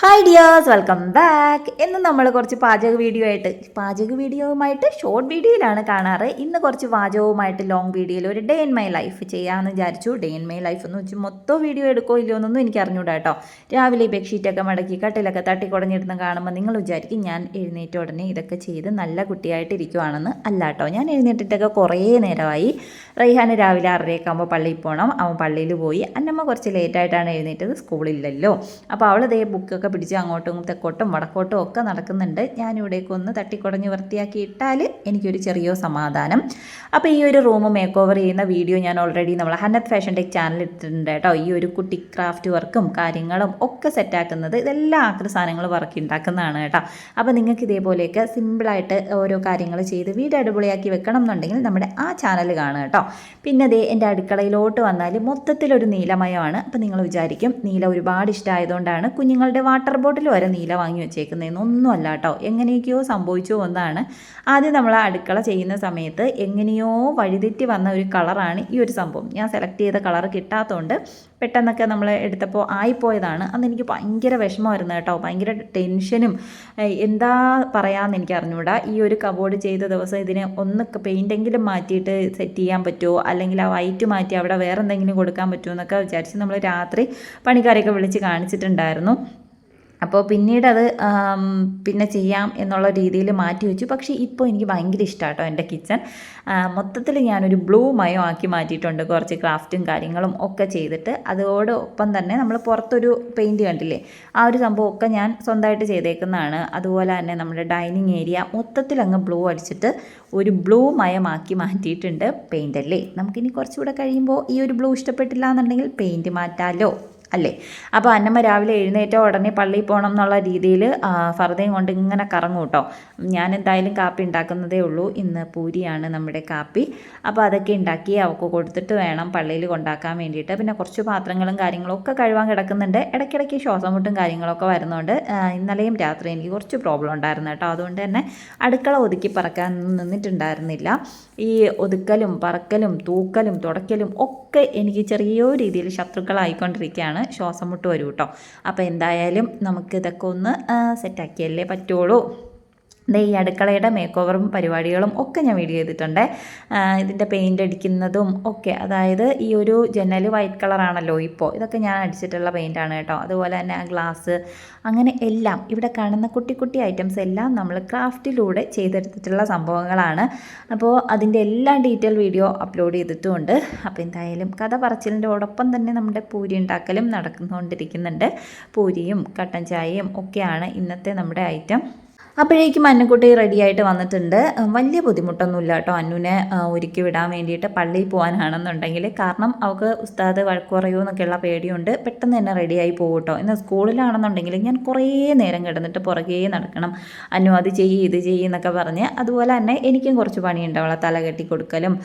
Hi dears welcome back ഇന്ന് നമ്മൾ കുറച്ച് പാചക വീഡിയോ ആയിട്ട് പാചക വീഡിയോവുമായിട്ട് ഷോർട്ട് വീഡിയോയിലാണ് കാണാറ്. ഇന്ന് കുറച്ച് പാചകവുമായിട്ട് ലോങ് വീഡിയോയിൽ ഒരു ഡേ ഇൻ മൈ ലൈഫ് ചെയ്യാമെന്ന് വിചാരിച്ചു. ഡേ ഇൻ മൈ ലൈഫ് എന്ന് വെച്ച് മൊത്തം വീഡിയോ എടുക്കോ ഇല്ലയോ എന്നൊന്നും എനിക്ക് അറിഞ്ഞൂടാ കേട്ടോ രാവിലെ ബെഡ്ഷീറ്റൊക്കെ മടക്കി കട്ടിലൊക്കെ തട്ടിക്കുടഞ്ഞിരുന്ന് കാണുമ്പോൾ നിങ്ങൾ വിചാരിക്കും ഞാൻ എഴുന്നേറ്റ ഉടനെ ഇതൊക്കെ ചെയ്ത് നല്ല കുട്ടിയായിട്ട് ഇരിക്കുവാണെന്ന് അല്ല കേട്ടോ ഞാൻ എഴുന്നേറ്റിട്ടൊക്കെ കുറേ നേരമായി. റൈഹാന് രാവിലെ ആറരയൊക്കെ ആകുമ്പോൾ പള്ളിയിൽ പോകണം അവൻ പള്ളിയിൽ പോയി. അന്നമ്മ കുറച്ച് ലേറ്റായിട്ടാണ് എഴുന്നേറ്റത്. സ്കൂളില്ലല്ലോ. അപ്പോൾ അവൾ ദേ ബുക്കൊക്കെ പിടിച്ച് അങ്ങോട്ടും തെക്കോട്ടും വടക്കോട്ടും ഒക്കെ നടക്കുന്നുണ്ട്. ഞാനിവിടേക്ക് ഒന്ന് തട്ടിക്കുടഞ്ഞ് വൃത്തിയാക്കി ഇട്ടാൽ എനിക്കൊരു ചെറിയ സമാധാനം. അപ്പോൾ ഈ ഒരു റൂം മേക്ക് ഓവർ ചെയ്യുന്ന വീഡിയോ ഞാൻ ഓൾറെഡി നമ്മൾ ഹന്നത് ഫാഷൻ ടെക് ചാനൽ ഇട്ടിട്ടുണ്ട് കേട്ടോ. ഈ ഒരു കുട്ടി ക്രാഫ്റ്റ് വർക്കും കാര്യങ്ങളും ഒക്കെ സെറ്റാക്കുന്നത് ഇതെല്ലാം ആക്രി സാധനങ്ങൾ വർക്ക് ഉണ്ടാക്കുന്നതാണ് കേട്ടോ. അപ്പോൾ നിങ്ങൾക്ക് ഇതേപോലെയൊക്കെ സിമ്പിളായിട്ട് ഓരോ കാര്യങ്ങൾ ചെയ്ത് വീട് അടിപൊളിയാക്കി വെക്കണം എന്നുണ്ടെങ്കിൽ നമ്മുടെ ആ ചാനൽ കാണുക കേട്ടോ. പിന്നെ അതേ എന്റെ അടുക്കളയിലോട്ട് വന്നാൽ മൊത്തത്തിലൊരു നീലമയമാണ്. അപ്പോൾ നിങ്ങൾ വിചാരിക്കും നീല ഒരുപാട് ഇഷ്ടമായതുകൊണ്ടാണ് കുഞ്ഞുങ്ങളുടെ വാട്ടർ ബോട്ടിൽ വരെ നീല വാങ്ങി വെച്ചേക്കുന്നതെന്ന് ഒന്നും അല്ല കേട്ടോ. എങ്ങനെയൊക്കെയോ സംഭവിച്ചു ഒന്നാണ് ആദ്യം നമ്മൾ അടുക്കള ചെയ്യുന്ന സമയത്ത് എങ്ങനെയോ വഴിതെറ്റി വന്ന ഒരു കളറാണ് ഈ ഒരു സംഭവം. ഞാൻ സെലക്ട് ചെയ്ത കളർ കിട്ടാത്തതുകൊണ്ട് പെട്ടെന്നൊക്കെ നമ്മൾ എടുത്തപ്പോൾ ആയിപ്പോയതാണ്. അന്ന് എനിക്ക് ഭയങ്കര വിഷമമായിരുന്നു കേട്ടോ. ഭയങ്കര ടെൻഷനും എന്താ പറയാമെന്ന് എനിക്ക് അറിഞ്ഞുകൂടാ ഈ ഒരു കബോർഡ് ചെയ്ത ദിവസം ഇതിനെ ഒന്ന് പെയിന്റെങ്കിലും മാറ്റിയിട്ട് സെറ്റ് ചെയ്യാൻ പറ്റുമോ അല്ലെങ്കിൽ ആ വൈറ്റ് മാറ്റി അവിടെ വേറെ എന്തെങ്കിലും കൊടുക്കാൻ പറ്റുമോ എന്നൊക്കെ വിചാരിച്ച് നമ്മൾ രാത്രി പണിക്കാരെയൊക്കെ വിളിച്ച് കാണിച്ചിട്ടുണ്ടായിരുന്നു. അപ്പോൾ പിന്നീട് അത് പിന്നെ ചെയ്യാം എന്നുള്ള രീതിയിൽ മാറ്റി വെച്ചു. പക്ഷേ ഇപ്പോൾ എനിക്ക് ഭയങ്കര ഇഷ്ടമാട്ടോ എന്റെ കിച്ചൺ. മൊത്തത്തിൽ ഞാനൊരു ബ്ലൂ മയോ ആക്കി മാറ്റിയിട്ടുണ്ട്. കുറച്ച് ക്രാഫ്റ്റും കാര്യങ്ങളും ഒക്കെ ചെയ്തിട്ട്. അതോടൊപ്പം തന്നെ നമ്മൾ പുറത്തൊരു പെയിന്റ് കണ്ടില്ലേ? ആ ഒരു സംഭവമൊക്കെ ഞാൻ സ്വന്തമായിട്ട് ചെയ്തേക്കുന്നതാണ്. അതുപോലെ തന്നെ നമ്മുടെ ഡൈനിങ് ഏരിയ മൊത്തത്തിൽ അങ്ങ് ബ്ലൂ അടിച്ചിട്ട് ഒരു ബ്ലൂ മയമാക്കി മാറ്റിയിട്ടുണ്ട് പെയിന്റ് അല്ലേ നമുക്കിനി കുറച്ചുകൂടെ കഴിയുമ്പോൾ ഈ ഒരു ബ്ലൂ ഇഷ്ടപ്പെട്ടില്ല എന്നുണ്ടെങ്കിൽ പെയിന്റ് മാറ്റാമല്ലോ അല്ലേ? അപ്പോൾ അന്നമ്മ രാവിലെ എഴുന്നേറ്റ ഉടനെ പള്ളിയിൽ പോകണം എന്നുള്ള രീതിയിൽ ഫർദയും കൊണ്ട് ഇങ്ങനെ കറങ്ങും കേട്ടോ. ഞാൻ എന്തായാലും കാപ്പി ഉണ്ടാക്കുന്നതേ ഉള്ളൂ. ഇന്ന് പൂരിയാണ് നമ്മുടെ കാപ്പി. അപ്പോൾ അതൊക്കെ ഉണ്ടാക്കി അവൾക്ക് കൊടുത്തിട്ട് വേണം പള്ളിയിൽ കൊണ്ടാക്കാൻ വേണ്ടിയിട്ട്. പിന്നെ കുറച്ച് പാത്രങ്ങളും കാര്യങ്ങളും ഒക്കെ കഴുകാൻ കിടക്കുന്നുണ്ട്. ഇടയ്ക്കിടയ്ക്ക് ശ്വാസം മുട്ടും കാര്യങ്ങളൊക്കെ വരുന്നുണ്ട്. ആ, ഇന്നലെയും രാത്രി എനിക്ക് കുറച്ച് പ്രോബ്ലം ഉണ്ടായിരുന്നു കേട്ടോ. അതുകൊണ്ട് തന്നെ അടുക്കള ഒതുക്കി പറക്കാൻ നിന്നിട്ടുണ്ടായിരുന്നില്ല. ഈ ഒതുക്കലും പറക്കലും തൂക്കലും തുടയ്ക്കലും ഒക്കെ എനിക്ക് ചെറിയ രീതിയിൽ ശത്രുക്കളായിക്കൊണ്ടിരിക്കുകയാണ്. ശ്വാസം മുട്ട് വരും കേട്ടോ അപ്പോൾ എന്തായാലും നമുക്ക് ഇതൊക്കെ ഒന്ന് സെറ്റാക്കിയല്ലേ പറ്റുള്ളൂ. ദേ ഈ അടുക്കളയുടെ മേക്ക് ഓവറും പരിപാടികളും ഒക്കെ ഞാൻ വീഡിയോ ചെയ്തിട്ടുണ്ട്. ഇതിന്റെ പെയിന്റ് അടിക്കുന്നതും ഒക്കെ. അതായത് ഈ ഒരു ജനൽ വൈറ്റ് കളറാണല്ലോ ഇപ്പോൾ ഇതൊക്കെ ഞാൻ അടിച്ചിട്ടുള്ള പെയിന്റാണ് കേട്ടോ. അതുപോലെ തന്നെ ആ ഗ്ലാസ് അങ്ങനെ എല്ലാം. ഇവിടെ കാണുന്ന കുട്ടി കുട്ടി ഐറ്റംസ് എല്ലാം നമ്മൾ ക്രാഫ്റ്റിലൂടെ ചെയ്തെടുത്തിട്ടുള്ള സംഭവങ്ങളാണ്. അപ്പോൾ അതിന്റെ എല്ലാ ഡീറ്റെയിൽ വീഡിയോ അപ്ലോഡ് ചെയ്തിട്ടുമുണ്ട്. അപ്പോൾ എന്തായാലും കഥ പറച്ചിലിന്റെയോടൊപ്പം തന്നെ നമ്മുടെ പൂരി ഉണ്ടാക്കലും നടന്നുകൊണ്ടിരിക്കുന്നുണ്ട്. പൂരിയും കട്ടൻ ചായയും ഒക്കെയാണ് ഇന്നത്തെ നമ്മുടെ ഐറ്റം അപ്പോഴേക്കും അന്നുക്കുട്ടി റെഡിയായിട്ട് വന്നിട്ടുണ്ട്. വലിയ ബുദ്ധിമുട്ടൊന്നുമില്ല കേട്ടോ അന്നുവിനെ ഒരുക്കി വിടാൻ വേണ്ടിയിട്ട് പള്ളിയിൽ പോകാനാണെന്നുണ്ടെങ്കിൽ കാരണം അവൾക്ക് ഉസ്താദ് വഴക്കുറയോ എന്നൊക്കെയുള്ള പേടിയുണ്ട്. പെട്ടെന്ന് തന്നെ റെഡിയായി പോകും കേട്ടോ. എന്നാൽ സ്കൂളിലാണെന്നുണ്ടെങ്കിൽ ഞാൻ കുറേ നേരം കിടന്നിട്ട് പുറകേ നടക്കണം. അന്നു അത് ചെയ്യ് ഇത് ചെയ്യും എന്നൊക്കെ പറഞ്ഞ് അതുപോലെ തന്നെ എനിക്കും കുറച്ച് പണിയുണ്ട് അവളെ തല കെട്ടി കൊടുക്കലും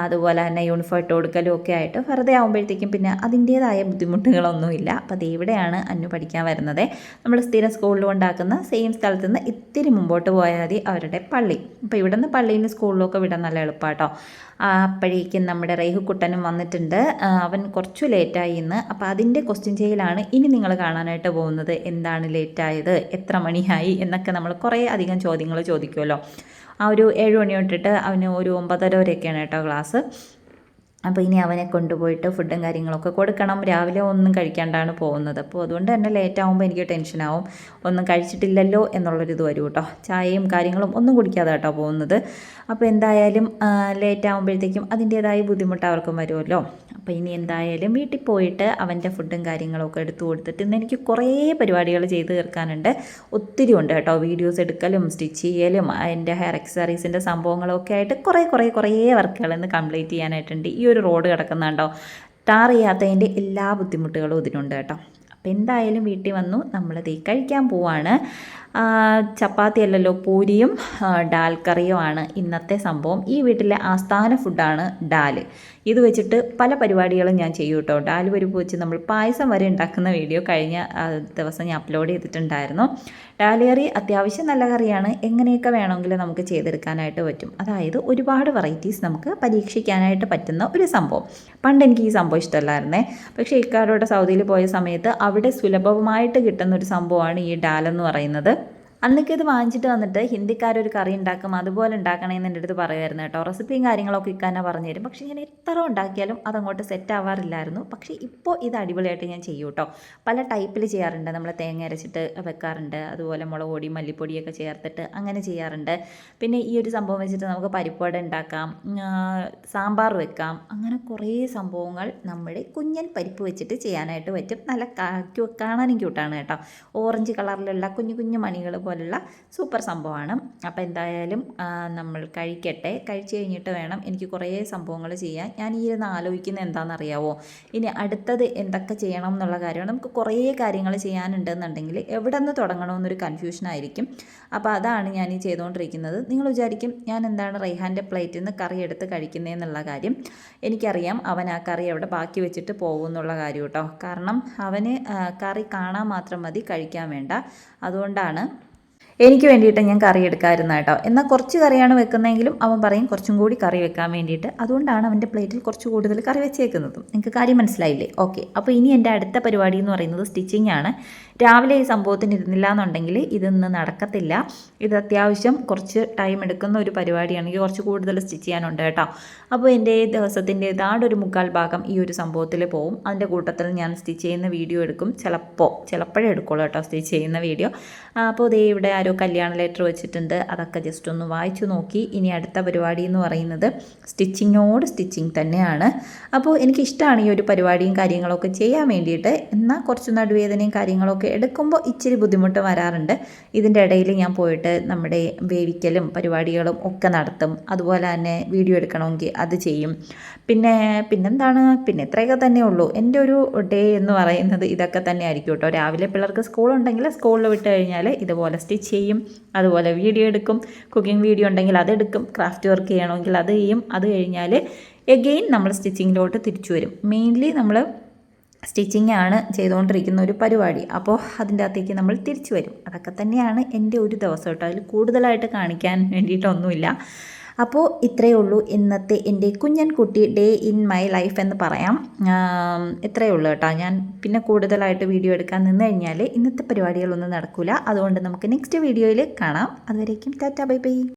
അതുപോലെ തന്നെ യൂണിഫോം ഇട്ട് കൊടുക്കലും ഒക്കെ ആയിട്ട് വെറുതെ ആകുമ്പോഴത്തേക്കും പിന്നെ അതിന്റേതായ ബുദ്ധിമുട്ടുകളൊന്നുമില്ല. അപ്പോൾ അത് ഇവിടെയാണ് അന്നു പഠിക്കാൻ വരുന്നത്. നമ്മൾ സ്ഥിരം സ്കൂളിൽ ഉണ്ടാക്കുന്ന സെയിം സ്ഥലത്ത് നിന്ന് ഇത്തിരി മുമ്പോട്ട് പോയാൽ മതി. അവരുടെ പള്ളി. അപ്പോൾ ഇവിടെ നിന്ന് പള്ളിയിൽ സ്കൂളിലൊക്കെ വിടാൻ നല്ല എളുപ്പമാട്ടോ അപ്പോഴേക്കും നമ്മുടെ റേഹുക്കുട്ടനും വന്നിട്ടുണ്ട്. അവൻ കുറച്ചു ലേറ്റായി ഇന്ന്. അപ്പോൾ അതിന്റെ ക്വസ്റ്റ്യൻ ചെയ്യലാണ് ഇനി നിങ്ങൾ കാണാനായിട്ട് പോകുന്നത്. എന്താണ് ലേറ്റായത് എത്ര മണിയായി? എന്നൊക്കെ നമ്മൾ കുറേ അധികം ചോദ്യങ്ങൾ ചോദിക്കുമല്ലോ ആ ഒരു ഏഴ് മണി തൊട്ടിട്ട് അവന് ഒരു ഒമ്പതര വരെയൊക്കെയാണ് കേട്ടോ ക്ലാസ് അപ്പോൾ ഇനി അവനെ കൊണ്ടുപോയിട്ട് ഫുഡും കാര്യങ്ങളൊക്കെ കൊടുക്കണം. രാവിലെ ഒന്നും കഴിക്കാണ്ടാണ് പോകുന്നത്. അപ്പോൾ അതുകൊണ്ട് തന്നെ ലേറ്റ് ആകുമ്പോൾ എനിക്ക് ടെൻഷനാവും ഒന്നും കഴിച്ചിട്ടില്ലല്ലോ എന്നുള്ളൊരിത് വരും കേട്ടോ. ചായയും കാര്യങ്ങളും ഒന്നും കുടിക്കാതെ കേട്ടോ പോകുന്നത്. അപ്പോൾ എന്തായാലും ലേറ്റ് ആകുമ്പോഴത്തേക്കും അതിന്റേതായ ബുദ്ധിമുട്ട് അവർക്കും വരുമല്ലോ. അപ്പോൾ ഇനി എന്തായാലും വീട്ടിൽ പോയിട്ട് അവന്റെ ഫുഡും കാര്യങ്ങളൊക്കെ എടുത്തു കൊടുത്തിട്ട് ഇന്ന് എനിക്ക് കുറേ പരിപാടികൾ ചെയ്ത് തീർക്കാനുണ്ട്. ഒത്തിരി ഉണ്ട് കേട്ടോ. വീഡിയോസ് എടുക്കലും സ്റ്റിച്ച് ചെയ്യലും അതിന്റെ ഹെയർ എക്സസറീസിന്റെ സംഭവങ്ങളൊക്കെ ആയിട്ട് കുറേ കുറേ കുറേ വർക്കുകൾ ഇന്ന് കംപ്ലീറ്റ് ചെയ്യാനായിട്ടുണ്ട്. ഈ ഒരു റോഡ് കിടക്കുന്നുണ്ടോ? ടാർ ചെയ്യാത്തതിന്റെ എല്ലാ ബുദ്ധിമുട്ടുകളും ഇതിനുണ്ട് കേട്ടോ. അപ്പോൾ എന്തായാലും വീട്ടിൽ വന്നു. നമ്മൾ നമ്മളത് കഴിക്കാൻ പോവാണ്. ചപ്പാത്തി അല്ലല്ലോ പൂരിയും ഡാൽ ഡാൽ ആണ് ഇന്നത്തെ സംഭവം. ഈ വീട്ടിലെ ആസ്ഥാന ഫുഡാണ് ഡാൽ. ഇത് വെച്ചിട്ട് പല പരിപാടികളും ഞാൻ ചെയ്യും കേട്ടോ. ഡാൽ പരിപ്പ് വെച്ച് നമ്മൾ പായസം വരെ ഉണ്ടാക്കുന്ന വീഡിയോ കഴിഞ്ഞ ദിവസം ഞാൻ അപ്ലോഡ് ചെയ്തിട്ടുണ്ടായിരുന്നു. ഡാലുകറി അത്യാവശ്യം നല്ല കറിയാണ്. എങ്ങനെയൊക്കെ വേണമെങ്കിലും നമുക്ക് ചെയ്തെടുക്കാനായിട്ട് പറ്റും. അതായത് ഒരുപാട് വെറൈറ്റീസ് നമുക്ക് പരീക്ഷിക്കാനായിട്ട് പറ്റുന്ന ഒരു സംഭവം. പണ്ട് എനിക്ക് ഈ സംഭവം ഇഷ്ടമല്ലായിരുന്നേ. പക്ഷേ ഇക്കാരോടെ സൗദിയിൽ പോയ സമയത്ത് അവിടെ സുലഭമായിട്ട് കിട്ടുന്ന ഒരു സംഭവമാണ് ഈ ഡാൽ എന്ന് പറയുന്നത്. അന്നൊക്കെ ഇത് വാങ്ങിച്ചിട്ട് വന്നിട്ട് ഹിന്ദിക്കാരൊരു കറി ഉണ്ടാക്കും അതുപോലെ ഉണ്ടാക്കണമെന്ന് എന്റെ അടുത്ത് പറയുമായിരുന്നു കേട്ടോ. റെസിപ്പിയും കാര്യങ്ങളൊക്കെ ഇക്കാന പറഞ്ഞു തരും. പക്ഷേ ഞാൻ എത്ര ഉണ്ടാക്കിയാലും അതങ്ങോട്ട് സെറ്റ് ആവാറില്ലായിരുന്നു. പക്ഷേ ഇപ്പോൾ ഇത് അടിപൊളിയായിട്ട് ഞാൻ ചെയ്യും കേട്ടോ. പല ടൈപ്പിൽ ചെയ്യാറുണ്ട്. നമ്മൾ തേങ്ങ അരച്ചിട്ട് വെക്കാറുണ്ട്. അതുപോലെ മുളക് പൊടി മല്ലിപ്പൊടിയൊക്കെ ചേർത്തിട്ട് അങ്ങനെ ചെയ്യാറുണ്ട്. പിന്നെ ഈ ഒരു സംഭവം വെച്ചിട്ട് നമുക്ക് പരിപ്പുവട ഉണ്ടാക്കാം സാമ്പാർ വെക്കാം. അങ്ങനെ കുറേ സംഭവങ്ങൾ നമ്മുടെ കുഞ്ഞൻ പരിപ്പ് വെച്ചിട്ട് ചെയ്യാനായിട്ട് പറ്റും. നല്ല കാണാനും ക്യൂട്ടാണ് കേട്ടോ. ഓറഞ്ച് കളറിലുള്ള കുഞ്ഞു കുഞ്ഞു മണികൾ പോലുള്ള സൂപ്പർ സംഭവമാണ്. അപ്പോൾ എന്തായാലും നമ്മൾ കഴിക്കട്ടെ. കഴിച്ചു കഴിഞ്ഞിട്ട് വേണം എനിക്ക് കുറേ സംഭവങ്ങൾ ചെയ്യാൻ. ഞാൻ ഈ ഇരുന്ന് ആലോചിക്കുന്നത് എന്താണെന്നറിയാവോ? ഇനി അടുത്തത് എന്തൊക്കെ ചെയ്യണം എന്നുള്ള കാര്യമാണ്. നമുക്ക് കുറേ കാര്യങ്ങൾ ചെയ്യാനുണ്ടെന്നുണ്ടെങ്കിൽ എവിടെ നിന്ന് തുടങ്ങണമെന്നൊരു കൺഫ്യൂഷൻ ആയിരിക്കും. അപ്പോൾ അതാണ് ഞാൻ ഈ ചെയ്തുകൊണ്ടിരിക്കുന്നത്. നിങ്ങൾ വിചാരിക്കും ഞാൻ എന്താണ് റൈഹാന്റെ പ്ലേറ്റിൽ നിന്ന് കറി എടുത്ത് കഴിക്കുന്നതെന്നുള്ള കാര്യം എനിക്കറിയാം. അവൻ ആ കറി അവിടെ ബാക്കി വെച്ചിട്ട് പോകും എന്നുള്ള കാര്യം കേട്ടോ. കാരണം അവന് കറി കാണാൻ മാത്രം മതി കഴിക്കാൻ വേണ്ട. അതുകൊണ്ടാണ് എനിക്ക് വേണ്ടിയിട്ട് ഞാൻ കറി എടുക്കാമായിരുന്നു കേട്ടോ. എന്നാൽ കുറച്ച് കറിയാണ് വെക്കുന്നതെങ്കിലും അവൻ പറയും കുറച്ചും കൂടി കറി വെക്കാൻ വേണ്ടിയിട്ട്. അതുകൊണ്ടാണ് അവന്റെ പ്ലേറ്റിൽ കുറച്ച് കൂടുതൽ കറി വെച്ചേക്കുന്നത്. നിങ്ങൾക്ക് കാര്യം മനസ്സിലായില്ലേ? ഓക്കെ. അപ്പോൾ ഇനി എന്റെ അടുത്ത പരിപാടി എന്ന് പറയുന്നത് സ്റ്റിച്ചിങ് ആണ് രാവിലെ ഈ സംഭവത്തിന് ഇരുന്നില്ല എന്നുണ്ടെങ്കിൽ ഇതൊന്നും നടക്കത്തില്ല. ഇത് അത്യാവശ്യം കുറച്ച് ടൈം എടുക്കുന്ന ഒരു പരിപാടിയാണ്. എനിക്ക് കുറച്ച് കൂടുതൽ സ്റ്റിച്ച് ചെയ്യാനുണ്ട് കേട്ടോ. അപ്പോൾ എന്റെ ദിവസത്തിന്റെ ഏതാണ്ട് ഒരു മുക്കാൽ ഭാഗം ഈ ഒരു സംഭവത്തിൽ പോവും. അതിന്റെ കൂട്ടത്തിൽ ഞാൻ സ്റ്റിച്ച് ചെയ്യുന്ന വീഡിയോ എടുക്കും. ചിലപ്പോൾ ചിലപ്പോഴേ എടുക്കുള്ളൂ കേട്ടോ സ്റ്റിച്ച് ചെയ്യുന്ന വീഡിയോ അപ്പോൾ ഇതേ ഇവിടെ ആരോ കല്യാണ ലെറ്റർ വെച്ചിട്ടുണ്ട്. അതൊക്കെ ജസ്റ്റ് ഒന്ന് വായിച്ചു നോക്കി. ഇനി അടുത്ത പരിപാടി എന്ന് പറയുന്നത് സ്റ്റിച്ചിങ്ങോട് സ്റ്റിച്ചിങ് തന്നെയാണ്. അപ്പോൾ എനിക്കിഷ്ടമാണ് ഈ ഒരു പരിപാടിയും കാര്യങ്ങളൊക്കെ ചെയ്യാൻ വേണ്ടിയിട്ട്. എന്നാൽ കുറച്ച് നടുവേദനയും കാര്യങ്ങളൊക്കെ എടുക്കുമ്പോൾ ഇച്ചിരി ബുദ്ധിമുട്ട് വരാറുണ്ട്. ഇതിന്റെ ഇടയിൽ ഞാൻ പോയിട്ട് നമ്മുടെ വേവിക്കലും പരിപാടികളും ഒക്കെ നടത്തും. അതുപോലെ തന്നെ വീഡിയോ എടുക്കണമെങ്കിൽ അത് ചെയ്യും. പിന്നെ പിന്നെന്താണ്? പിന്നെ ഇത്രയൊക്കെ തന്നെ ഉള്ളൂ. എന്റെ ഒരു ഡേ എന്ന് പറയുന്നത് ഇതൊക്കെ തന്നെ ആയിരിക്കും കേട്ടോ. രാവിലെ പിള്ളേർക്ക് സ്കൂളുണ്ടെങ്കിൽ സ്കൂളിൽ വിട്ട് കഴിഞ്ഞാൽ ഇതുപോലെ സ്റ്റിച്ച് ചെയ്യും. അതുപോലെ വീഡിയോ എടുക്കും. കുക്കിംഗ് വീഡിയോ ഉണ്ടെങ്കിൽ അതെടുക്കും ക്രാഫ്റ്റ് വർക്ക് ചെയ്യണമെങ്കിൽ അത് ചെയ്യും. അത് കഴിഞ്ഞാൽ എഗെയിൻ നമ്മൾ സ്റ്റിച്ചിങ്ങിലോട്ട് തിരിച്ചു വരും. മെയിൻലി നമ്മൾ സ്റ്റിച്ചിങ് ആണ് ചെയ്തുകൊണ്ടിരിക്കുന്ന ഒരു പരിപാടി. അപ്പോൾ അതിന്റെ അകത്തേക്ക് നമ്മൾ തിരിച്ചു വരും. അതൊക്കെ തന്നെയാണ് എന്റെ ഒരു ദിവസം കേട്ടോ. അതിൽ കൂടുതലായിട്ട് കാണിക്കാൻ വേണ്ടിയിട്ടൊന്നുമില്ല. അപ്പോൾ ഇത്രയേ ഉള്ളൂ. ഇന്നത്തെ എന്റെ കുഞ്ഞൻകുട്ടി ഡേ ഇൻ മൈ ലൈഫ് എന്ന് പറയാം. ഇത്രയേ ഉള്ളൂ കേട്ടോ. ഞാൻ പിന്നെ കൂടുതലായിട്ട് വീഡിയോ എടുക്കാൻ നിന്ന് കഴിഞ്ഞാൽ ഇന്നത്തെ പരിപാടികളൊന്നും നടക്കില്ല അതുകൊണ്ട് നമുക്ക് നെക്സ്റ്റ് വീഡിയോയിൽ കാണാം. അതുവരേക്കും ടാറ്റ ബൈ ബൈ.